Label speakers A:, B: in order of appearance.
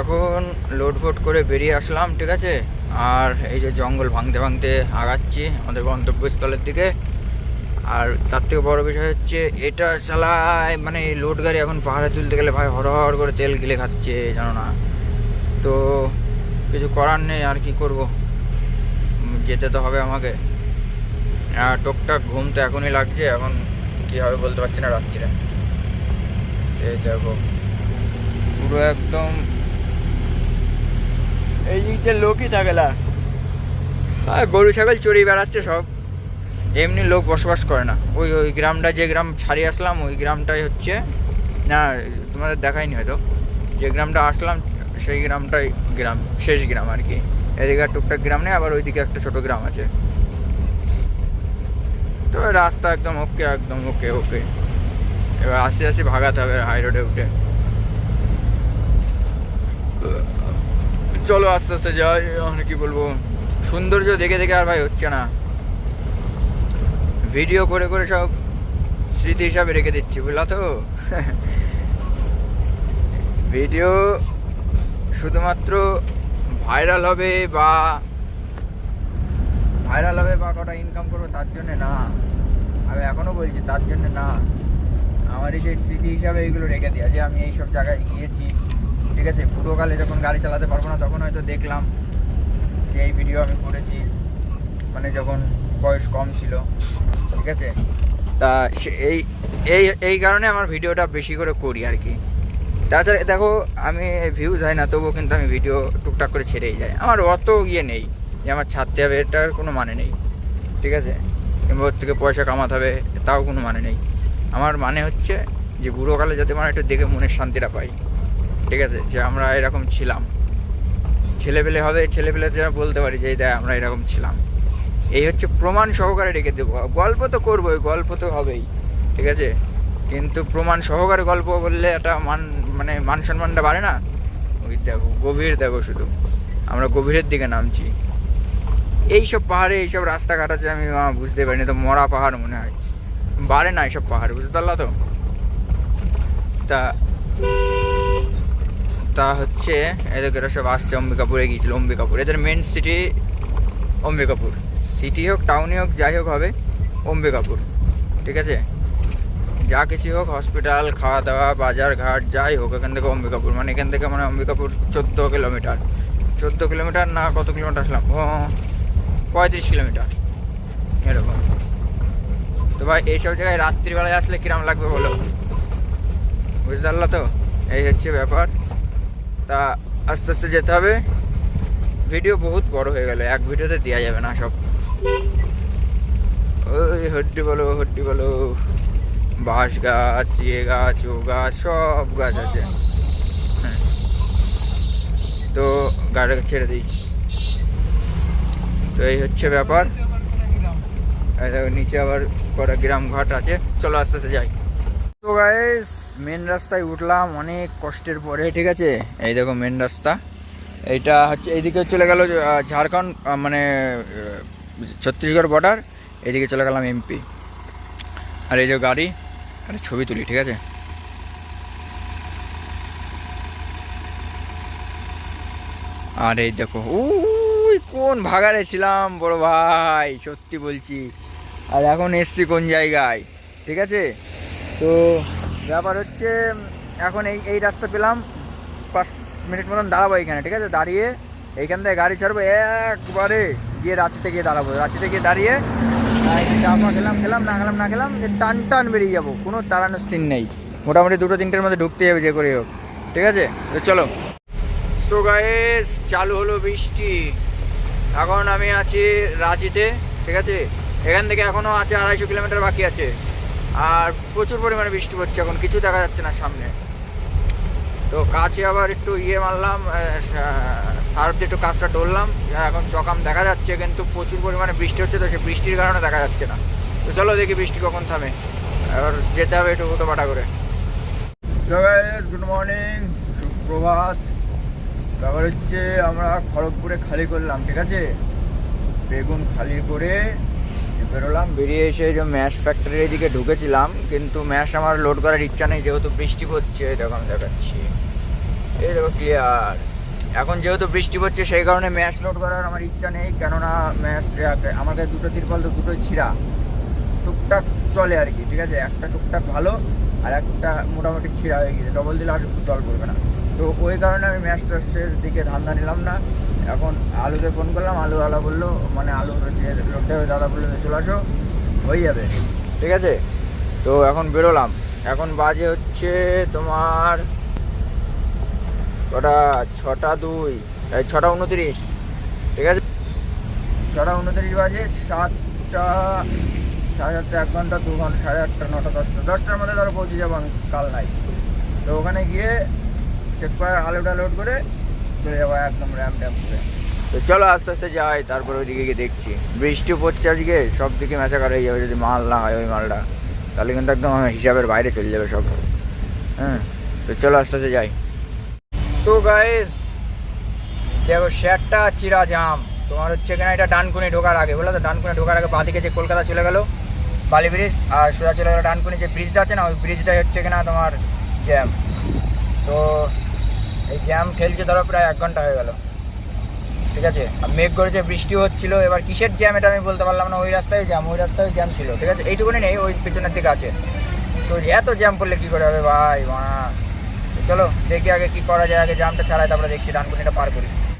A: এখন লোড ফোড করে বেরিয়ে আসলাম, ঠিক আছে? আর এই যে জঙ্গল ভাঙতে ভাঙতে আগাচ্ছি আমাদের গন্তব্যস্থলের দিকে। আর তার থেকে বড় বিষয় হচ্ছে, এটা চালায় মানে লোড গাড়ি এখন পাহাড়ে তুলতে গেলে ভাই হরহর করে তেল গিলে খাচ্ছে, জানো না? তো কিছু করার নেই, আর কি করব? যেতে তো হবে আমাকে। আর টুকটাক ঘুম তো এখনই লাগছে, এখন কী হবে বলতে পারছি না রাত্রিরে। এই দেখো, পুরো একদম এই দিকটা লোকই থাকে না। গরু, ছাগল চড়িয়ে বেড়াচ্ছে সব। এমনি লোক বসবাস করে না। ওই ওই গ্রামটা, যে গ্রাম ছাড়িয়ে আসলাম, ওই গ্রামটাই হচ্ছে, না, তোমাদের দেখাইনি হয়তো। যে গ্রামটা আসলাম, সেই গ্রামটাই গ্রাম, শেষ গ্রাম আর কি। এদিকে টুকটাক গ্রাম নেই, আবার ওইদিকে একটা ছোট গ্রাম আছে। তো রাস্তা একদম ওকে একদম ওকে ওকে এবার আস্তে আস্তে ভাগাতে হবে হাই রোডে উঠে। চলো আস্তে আস্তে যাই মানে কি বলব, সৌন্দর্য দেখে দেখে আর ভাই হচ্ছে না। ভিডিও করে করে সব স্মৃতি হিসাবে রেখে দিচ্ছি, বুঝলা তো? ভিডিও শুধুমাত্র ভাইরাল হবে বা ভাইরাল হবে বা কটা ইনকাম করব তার জন্যে না। আমি এখনও বলছি তার জন্যে না। আমার এই যে স্মৃতি হিসাবে এইগুলো রেখে দেওয়া যে আমি এইসব জায়গায় গিয়েছি। ঠিক আছে, পুরোকালে যখন গাড়ি চালাতে পারব না, তখন হয়তো দেখলাম যে এই ভিডিও আমি করেছি মানে যখন বয়স কম ছিল, ঠিক আছে? তা এই এই এই কারণে আমার ভিডিওটা বেশি করে করি আর কি। তাছাড়া দেখো, আমি ভিউজ হয় না, তবুও কিন্তু আমি ভিডিও টুকটাক করে ছেড়েই যাই। আমার অত ইয়ে নেই যে আমার ছাড়তে হবে, এটার কোনো মানে নেই, ঠিক আছে? কিংবা ওর থেকে পয়সা কামাতে হবে, তাও কোনো মানে নেই। আমার মানে হচ্ছে যে বুড়োকালে যাতে মানে একটু দেখে মনের শান্তিটা পাই। ঠিক আছে? যে আমরা এরকম ছিলাম। ছেলেপেলে হবে ছেলেপেলে যেন বলতে পারি যে দেখ, আমরা এরকম ছিলাম। এই হচ্ছে প্রমাণ সহকারে রেখে দেবো। গল্প তো করবোই, গল্প তো হবেই, ঠিক আছে? কিন্তু প্রমাণ সহকারে গল্প বললে একটা মান মানে মান সম্মানটা বাড়ে না? ওই দেখো, গভীর দেখো শুধু। আমরা গভীরের দিকে নামছি। এইসব পাহাড়ে, এইসব রাস্তাঘাট আছে, আমি বুঝতে পারিনি, তো মরা পাহাড় মনে হয়। বাড়ে না এইসব পাহাড়, বুঝতে পারলা তো? তা তা হচ্ছে এদের সব আসছে অম্বিকাপুরে গিয়েছিল অম্বিকাপুর এদের মেন সিটি অম্বিকাপুর সিটি হোক টাউনই হোক, যাই হোক হবে অম্বিকাপুর ঠিক আছে? যা কিছু হোক হসপিটাল খাওয়া দাওয়া বাজার ঘাট, যাই হোক, এখান থেকে অম্বিকাপুর মানে এখান থেকে মানে অম্বিকাপুর চোদ্দ কিলোমিটার। চোদ্দ কিলোমিটার না কত কিলোমিটার আসলাম? ও, পঁয়ত্রিশ কিলোমিটার। এরকম। তো ভাই, এইসব জায়গায় রাত্রিবেলায় আসলে কিরম লাগবে বলো? বুঝতে পারল তো? এই হচ্ছে ব্যাপার। তা আস্তে আস্তে যেতে হবে। ভিডিও বহুত বড় হয়ে গেল, এক ভিডিওতে দেওয়া যাবে না সব। ওই হড্ডি বলো হড্ডি বলো। বাঁশ গাছ ইয়ে গাছ, ও গাছ, সব গাছ আছে। হ্যাঁ। তো গাড়িটাকে ছেড়ে দিই। তো এই হচ্ছে ব্যাপার। নিচে আবার কটা গ্রাম ঘাট আছে। চলো আস্তে আস্তে যাই। তো গাইস মেন রাস্তায় উঠলাম, অনেক কষ্টের পরে, ঠিক আছে? এই দেখো মেন রাস্তা। এইটা হচ্ছে, এইদিকে চলে গেল ঝাড়খণ্ড মানে ছত্তিশগড় বর্ডার এইদিকে চলে গেলাম এমপি আর এই যে গাড়ি, আরে ছবি তুলি, ঠিক আছে? আর এই দেখো, উই, কোন ভাগারে ছিলাম, বড় ভাই, সত্যি বলছি। আর এখন এসছি কোন জায়গায়, ঠিক আছে? তো ব্যাপার হচ্ছে এখন এই এই রাস্তা পেলাম পাঁচ মিনিট মতন দাঁড়াবো এখানে ঠিক আছে? দাঁড়িয়ে এইখান থেকে গাড়ি ছাড়বো একবারে গিয়ে রাঁচিতে গিয়ে দাঁড়াবো। রাঁচিতে গিয়ে দাঁড়িয়ে আহ, একটু চা ফা খেলাম খেলাম না খেলাম না খেলাম টান টান বেরিয়ে যাব কোনো তাড়ানোর সিন নেই। মোটামুটি দুটো তিনটের মধ্যে ঢুকতে যাবে যে করে হোক ঠিক আছে? তো চলো। তো গাইস চালু হলো বৃষ্টি। এখন আমি আছি রাঁচিতে ঠিক আছে? এখান থেকে এখনও আছে আড়াইশো কিলোমিটার বাকি আছে। আর প্রচুর পরিমাণে বৃষ্টি পড়ছে এখন কিছু দেখা যাচ্ছে না সামনে। তো কাছে আবার একটু ইয়ে মারলাম সার্ফ দিয়ে একটু কাজটা টললাম এখন চকাম দেখা যাচ্ছে, কিন্তু প্রচুর পরিমাণে বৃষ্টি হচ্ছে, তো সে বৃষ্টির কারণে দেখা যাচ্ছে না। তো চলো দেখি বৃষ্টি কখন থামে, এবার যেতে হবে একটু হুটো পাটা করে গুড মর্নিং সুপ্রভাত। ব্যাপার হচ্ছে আমরা খড়গপুরে খালি করলাম, ঠিক আছে? বেগুন খালি করে বেরোলাম, বেরিয়ে এসে যে ম্যাশ ফ্যাক্টরির এদিকে ঢুকেছিলাম, কিন্তু ম্যাশ আমার লোড করার ইচ্ছা নেই, যেহেতু বৃষ্টি পড়ছে দেখো আমি দেখাচ্ছি। এই দেখো ক্লিয়ার এখন যেহেতু বৃষ্টি পড়ছে, সেই কারণে ম্যাচ লোড করার আমার ইচ্ছা নেই, কেননা ম্যাচ আমার কাছে দুটো তিরপাল তো দুটোই ছিঁড়া। টুকটাক চলে আর কি, ঠিক আছে? একটা টুকটাক ভালো, আর একটা মোটামুটি ছিঁড়া হয়ে গেছে। ডবল দিলে আর জল পড়বে না। তো ওই কারণে আমি ম্যাচ টেস্টের দিকে ধান্দা নিলাম না। এখন আলুকে ফোন করলাম, আলু আলা বলল মানে আলু লোকটা দাদা বলল, চলে আসো, হয়ে যাবে। ঠিক আছে? তো এখন বেরোলাম। এখন বাজে হচ্ছে তোমার কটা? ছটা দুই, এই ছটা উনত্রিশ। ঠিক আছে? ছটা উনত্রিশ বাজে, সাতটা, সাড়ে সাতটা, এক ঘণ্টা, দু ঘণ্টা, সাড়ে আটটা, নটা, দশটা। দশটার মধ্যে ধরো পৌঁছে যাব কাল নাই তো ওখানে গিয়ে চেক করে আলুটা লোড করে একদম র্যাম ট্যাম করে। তো চলো আস্তে আস্তে যাই, তারপর ওইদিকে গিয়ে দেখছি। বৃষ্টি পড়ছে আজকে সব দিকে ম্যাচাকার হয়ে যাবে, যদি মাল না হয় ওই মালটা। তাহলে কিন্তু একদম হিসাবের বাইরে চলে যাবে সব। হ্যাঁ তো চলো আস্তে আস্তে যাই। তো গাইস দেখো শেয়ারটা চিরা জাম তোমার হচ্ছে কিনা এটা ডানকুনি ঢোকার আগে বলো তো? ডানকুনি ঢোকার আগে বাঁদিকে যে কলকাতা চলে গেলো, বালি ব্রিজ, আর সোজা চলে গেলো ডানকুনি যে ব্রিজটা আছে না, ওই ব্রিজটাই হচ্ছে কিনা তোমার জ্যাম তো এই জ্যাম খেলছে ধরো প্রায় এক ঘণ্টা হয়ে গেল। ঠিক আছে? মেঘ করেছে, বৃষ্টি হচ্ছিল, এবার কিসের জ্যাম এটা আমি বলতে পারলাম না, ওই রাস্তায় জ্যাম, ওই রাস্তায় জ্যাম ছিল, ঠিক আছে? এইটুকুনি নেই, ওই পেছনের দিকে আছে। তো এত জ্যাম পড়লে কী করে হবে? ভাই, মা। চলো, দেখি আগে কী করা যায়, আগে জ্যামটা ছাড়াই তারপরে দেখছি ডানকুনিটা পার করি।